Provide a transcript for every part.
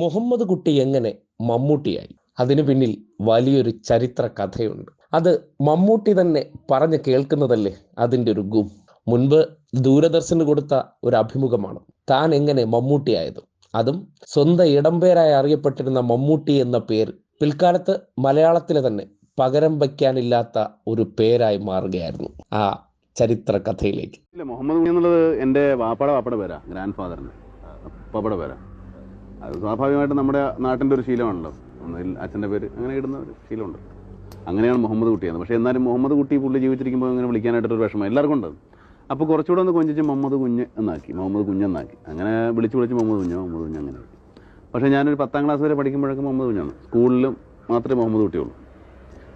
മുഹമ്മദ് കുട്ടി എങ്ങനെ മമ്മൂട്ടിയായി? അതിനു പിന്നിൽ വലിയൊരു ചരിത്ര കഥയുണ്ട്. അത് മമ്മൂട്ടി തന്നെ പറഞ്ഞു കേൾക്കുന്നതല്ലേ അതിന്റെ ഒരു ഗും? മുൻപ് ദൂരദർശന് കൊടുത്ത ഒരു അഭിമുഖമാണ്. താൻ എങ്ങനെ മമ്മൂട്ടിയായത്? അതും സ്വന്തം ഇടംപേരായി അറിയപ്പെട്ടിരുന്ന മമ്മൂട്ടി എന്ന പേര് പിൽക്കാലത്ത് മലയാളത്തിലെ തന്നെ പകരം വയ്ക്കാനില്ലാത്ത ഒരു പേരായി മാറുകയായിരുന്നു ആ ചരിത്ര കഥയിലേക്ക്. മുഹമ്മദ് എന്നുള്ളത് എന്റെ വാപ്പാടെ വാപ്പയുടെ പേരാ ഗ്രാൻഡ് ഫാദറിന് പേരാ. അത് സ്വാഭാവികമായിട്ടും നമ്മുടെ നാട്ടിന്റെ ഒരു ശീലമാണല്ലോ. ഒന്നിൽ അച്ഛന്റെ പേര് അങ്ങനെ ഇടുന്ന ഒരു ശീലമുണ്ട്. അങ്ങനെയാണ് മുഹമ്മദ് കുട്ടിയെന്ന് പക്ഷേ എന്നാലും മുഹമ്മദ് കുട്ടി പുള്ളി ജീവിച്ചിരിക്കുമ്പോൾ അങ്ങനെ വിളിക്കാനായിട്ടൊരു വിഷമം. എല്ലാവർക്കും ഉണ്ട് അപ്പോൾ കുറച്ചുകൂടെ ഒന്ന് കൊഞ്ചിച്ച് മുഹമ്മദ് കുഞ്ഞ് എന്നാക്കി. മുഹമ്മദ് കുഞ്ഞെന്നാക്കി അങ്ങനെ വിളിച്ച് വിളിച്ച് മുഹമ്മദ് കുഞ്ഞ് മുഹമ്മദ് കുഞ്ഞ് അങ്ങനെ. പക്ഷേ ഞാനൊരു പത്താം ക്ലാസ് വരെ പഠിക്കുമ്പോഴൊക്കെ മുഹമ്മദ് കുഞ്ഞാണ്. സ്കൂളിലും മാത്രമേ മുഹമ്മദ് കുട്ടിയുള്ളൂ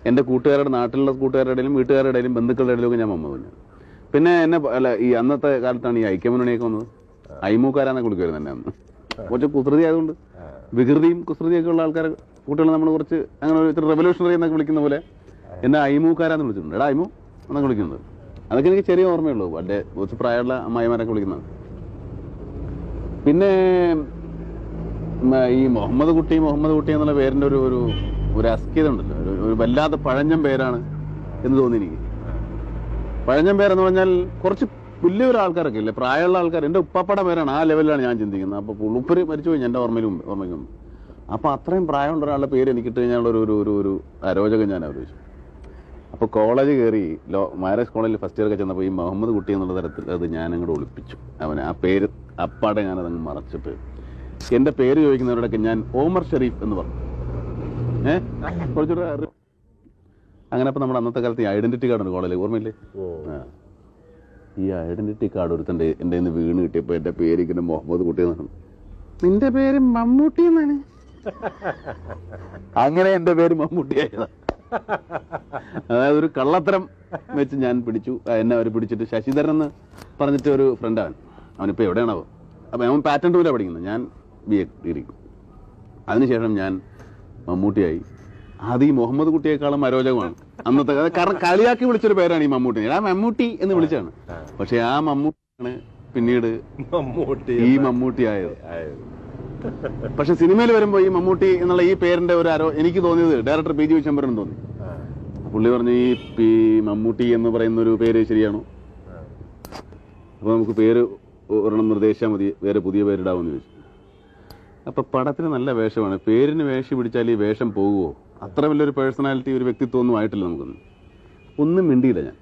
എന്റെ കൂട്ടുകാരുടെ നാട്ടിലുള്ള കൂട്ടുകാരുടെ ഇടയിലും വീട്ടുകാരുടെ ഇടയിലും ബന്ധുക്കളുടെ ഇടയിലൊക്കെ ഞാൻ മുഹമ്മദ് കുഞ്ഞാണ്. പിന്നെ എന്നെ അല്ല ഈ അന്നത്തെ കാലത്താണ് ഈ ഐക്യമുന്നണിയൊക്കെ വന്നത്. ഐമൂക്കാരാന്നൊക്കെ വിളിക്കുമായിരുന്നു എന്നെ അന്ന്. കുറച്ച് കുസൃതി ആയതുകൊണ്ട് വികൃതിയും കുസൃതിയൊക്കെ ഉള്ള ആൾക്കാർ കുട്ടികളെ നമ്മൾ കുറച്ച് അങ്ങനെ ഒരു ഇത്ര റെവല്യൂഷണറി എന്നൊക്കെ വിളിക്കുന്ന പോലെ എന്നെ ഐമൂക്കാരാന്ന് വിളിച്ചിട്ടുണ്ട്. എടാ ഐമു എന്നൊക്കെ വിളിക്കുന്നത്. അതൊക്കെ എനിക്ക് ചെറിയ ഓർമ്മയുള്ളൂ. വളരെ കുറച്ച് പ്രായമുള്ള അമ്മായിമാരൊക്കെ വിളിക്കുന്നത്. പിന്നെ ഈ മുഹമ്മദ് കുട്ടി മുഹമ്മദ് കുട്ടി എന്നുള്ള പേരിന്റെ ഒരു ഒരു ഒരു അസ്കിത ഉണ്ടല്ലോ. ഒരു വല്ലാത്ത പഴഞ്ഞം പേരാണ് എന്ന് തോന്നി എനിക്ക് പഴഞ്ഞം പേരെന്ന് പറഞ്ഞാൽ കുറച്ച് വലിയൊരു ആൾക്കാരൊക്കെ ഇല്ലേ? പ്രായമുള്ള ആൾക്കാർ എന്റെ ഉപ്പാപ്പയുടെ പേരാണ്. ആ ലെവലിലാണ് ഞാൻ ചിന്തിക്കുന്നത്. അപ്പോൾ പുള്ളുപ്പര് മരിച്ചുപോയി എന്റെ ഓർമ്മയിൽ മുമ്പ് ഓർമ്മയ്ക്ക് മുമ്പ് അപ്പോൾ അത്രയും പ്രായമുള്ള ഒരാളുടെ പേര് എനിക്ക് ഇട്ട് കഴിഞ്ഞാൽ ഒരു ഒരു ഒരു ഒരു അരോചകം ഞാൻ ആലോചിച്ചു അപ്പോൾ കോളേജ് കയറി ലോ മാരേജ് കോളേജിൽ ഫസ്റ്റ് ഇയർ ഒക്കെ ചെന്നപ്പോൾ ഈ മുഹമ്മദ് കുട്ടി എന്നുള്ള തരത്തിൽ അത് ഞാൻ അങ്ങോട്ട് ഒളിപ്പിച്ചു. അവനെ ആ പേര് അപ്പാടെ ഞാനത് അങ്ങ് മറച്ചിട്ട് എന്റെ പേര് ചോദിക്കുന്നവരോടൊക്കെ ഞാൻ ഓമർ ഷെരീഫ് എന്ന് പറഞ്ഞു. ഏഹ് കുറച്ചുകൂടെ അങ്ങനെ അപ്പോൾ നമ്മുടെ അന്നത്തെ കാലത്ത് ഈ ഐഡന്റിറ്റി കാർഡുണ്ട് കോളേജിൽ ഓർമ്മയില്ലേ? ആ. ഈ ഐഡന്റിറ്റി കാർഡ് ഒരുത്തന്റെ എന്റെ നിന്ന് വീണ് കിട്ടിയപ്പോൾ എന്റെ പേര് ഇങ്ങനെ മുഹമ്മദ് കുട്ടി എന്നാണ്. നിന്റെ പേര് മമ്മൂട്ടി എന്നാണ്. അങ്ങനെ എന്റെ പേര് മമ്മൂട്ടിയായതാ അതായത് ഒരു കള്ളത്തരം വെച്ച് ഞാൻ പിടിച്ചു. എന്നെ അവർ പിടിച്ചിട്ട് ശശിധരൻ എന്ന് പറഞ്ഞിട്ട് ഒരു ഫ്രണ്ട് അവൻ. അവനിപ്പോൾ എവിടെയാണാവോ? അവൻ പാറ്റൻ ടൂലാണ് പഠിക്കുന്നത്. ഞാൻ ബി എ ഡിഗ്രി അതിനുശേഷം ഞാൻ മമ്മൂട്ടിയായി. അത് ഈ മുഹമ്മദ് കുട്ടിയേക്കാളും അരോചകമാണ്. അന്നത്തെ കാരണം കളിയാക്കി വിളിച്ചൊരു പേരാണ് ഈ മമ്മൂട്ടി. ഞാൻ മമ്മൂട്ടി എന്ന് വിളിച്ചാണ് പക്ഷെ ആ മമ്മൂട്ടിയാണ് പിന്നീട് മമ്മൂട്ടി ഈ മമ്മൂട്ടി ആയത്. പക്ഷെ സിനിമയിൽ വരുമ്പോൾ ഈ മമ്മൂട്ടി എന്നുള്ള ഈ പേരിന്റെ ഒരു ആരോ എനിക്ക് തോന്നിയത് ഡയറക്ടർ പി ജി വിശംബരൻ തോന്നി. പുള്ളി പറഞ്ഞു ഈ പി മമ്മൂട്ടി എന്ന് പറയുന്ന ഒരു പേര് ശരിയാണോ? അപ്പൊ നമുക്ക് പേര് ഒരെണ്ണം നിർദ്ദേശിച്ചാൽ മതി. വേറെ പുതിയ പേരിടാമെന്ന് ചോദിച്ചു. അപ്പൊ പടത്തിന് നല്ല വേഷമാണ്. പേരിന് വേഷം പിടിച്ചാൽ ഈ വേഷം പോകുമോ അത്ര വലിയൊരു പേഴ്സണാലിറ്റി ഒരു വ്യക്തിത്വം ഒന്നും ആയിട്ടില്ല നമുക്കൊന്നും. ഒന്നും മിണ്ടിയില്ല ഞാൻ.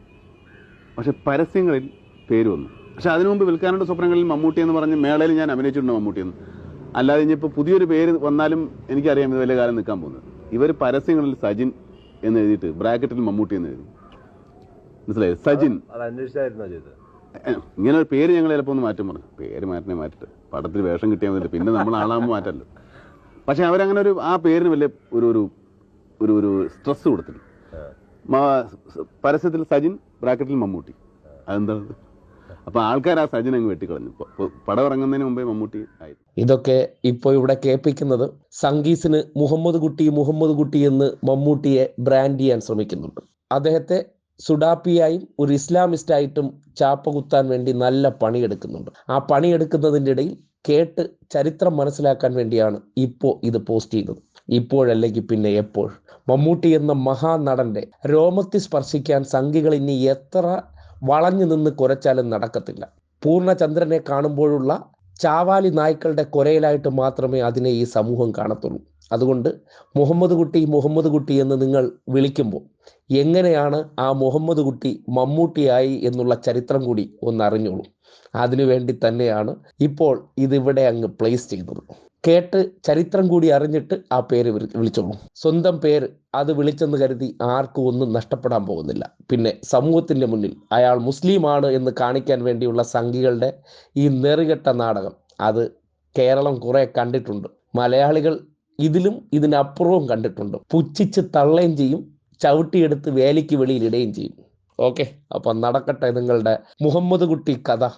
പക്ഷെ പരസ്യങ്ങളിൽ പേര് വന്നു. പക്ഷെ അതിനു മുമ്പ് വിൽക്കാനുള്ള സ്വപ്നങ്ങളിൽ മമ്മൂട്ടി എന്ന് പറഞ്ഞ് മേളയിൽ ഞാൻ അഭിനയിച്ചിട്ടുണ്ട് മമ്മൂട്ടി എന്ന്. അല്ലാതെ ഇനിയിപ്പോൾ പുതിയൊരു പേര് വന്നാലും എനിക്കറിയാം ഇത് വലിയ കാലം നിൽക്കാൻ പോകുന്നത്. ഇവർ പരസ്യങ്ങളിൽ സജിൻ എന്ന് എഴുതിയിട്ട് ബ്രാക്കറ്റിൽ മമ്മൂട്ടി എന്ന് എഴുതി. മനസ്സിലായി? സജിൻ. ഇങ്ങനെ ഒരു പേര് ഞങ്ങൾ ചിലപ്പോൾ ഒന്ന് മാറ്റം പറഞ്ഞു. പേര് മാറ്റണേ മാറ്റിട്ട്. പടത്തിൽ വേഷം കിട്ടിയാൽ മതി പിന്നെ നമ്മൾ ആളാകുമ്പോൾ മാറ്റല്ലോ. പക്ഷെ അവരങ്ങനെ ഒരു ആ പേരിന് വലിയ ഒരു ഒരു ഒരു ഒരു സ്ട്രെസ് കൊടുത്തിട്ടുണ്ട്. പരസ്യത്തിൽ സജിൻ ബ്രാക്കറ്റിൽ മമ്മൂട്ടി. അതെന്താണ് അപ്പൊ ആൾക്കാർ ആ സജിൻ അങ്ങ് വെട്ടിക്കളഞ്ഞു. പടം ഇറങ്ങുന്നതിന് മുമ്പേ മമ്മൂട്ടി ആയി. ഇതൊക്കെ ഇപ്പോൾ ഇവിടെ കേൾപ്പിക്കുന്നത് സംഗീസിന് മുഹമ്മദ് കുട്ടി മുഹമ്മദ് കുട്ടി എന്ന് മമ്മൂട്ടിയെ ബ്രാൻഡ് ചെയ്യാൻ ശ്രമിക്കുന്നുണ്ട്. അദ്ദേഹത്തെ സുഡാപ്പിയായും ഒരു ഇസ്ലാമിസ്റ്റായിട്ടും ചാപ്പ കുത്താൻ വേണ്ടി നല്ല പണിയെടുക്കുന്നുണ്ട്. ആ പണിയെടുക്കുന്നതിന്റെ ഇടയിൽ കേട്ട് ചരിത്രം മനസ്സിലാക്കാൻ വേണ്ടിയാണ് ഇപ്പോൾ ഇത് പോസ്റ്റ് ചെയ്യുന്നത് ഇപ്പോഴല്ലെങ്കിൽ പിന്നെ എപ്പോൾ? മമ്മൂട്ടി എന്ന മഹാനടന്റെ രോമത്തിൽ സ്പർശിക്കാൻ സംഘികൾ ഇനി എത്ര വളഞ്ഞു നിന്ന് കുരച്ചാലും നടക്കത്തില്ല. പൂർണചന്ദ്രനെ കാണുമ്പോഴുള്ള ചാവാലി നായ്ക്കളുടെ കൊരയിലായിട്ട് മാത്രമേ അതിനെ ഈ സമൂഹം കാണത്തുള്ളൂ. അതുകൊണ്ട് മുഹമ്മദ് കുട്ടി മുഹമ്മദ് കുട്ടി എന്ന് നിങ്ങൾ വിളിക്കുമ്പോൾ എങ്ങനെയാണ് ആ മുഹമ്മദ് കുട്ടി മമ്മൂട്ടിയായി എന്നുള്ള ചരിത്രം കൂടി ഒന്ന് അറിഞ്ഞോളൂ അതിനുവേണ്ടി തന്നെയാണ് ഇപ്പോൾ ഇതിവിടെ അങ്ങ് പ്ലേസ് ചെയ്യുന്നത് കേട്ട് ചരിത്രം കൂടി അറിഞ്ഞിട്ട് ആ പേര് വിളി- വിളിച്ചോളൂ. സ്വന്തം പേര് അത് വിളിച്ചെന്ന് കരുതി ആർക്കും ഒന്നും നഷ്ടപ്പെടാൻ പോകുന്നില്ല. പിന്നെ സമൂഹത്തിന്റെ മുന്നിൽ അയാൾ മുസ്ലിമാണ് എന്ന് കാണിക്കാൻ വേണ്ടിയുള്ള സംഘികളുടെ ഈ നെറുകെട്ട നാടകം അത് കേരളം കുറേ കണ്ടിട്ടുണ്ട്. മലയാളികൾ ഇതിലും ഇതിനപ്പുറവും കണ്ടിട്ടുണ്ട്. പുച്ഛിച്ച് തള്ളുകയും ചെയ്യും ചവിട്ടിയെടുത്ത് വേലിക്ക് വെളിയിൽ ഇടുകയും ചെയ്യും. ഓക്കെ അപ്പം നടക്കട്ടെ നിങ്ങളുടെ മുഹമ്മദ് കുട്ടി കഥ.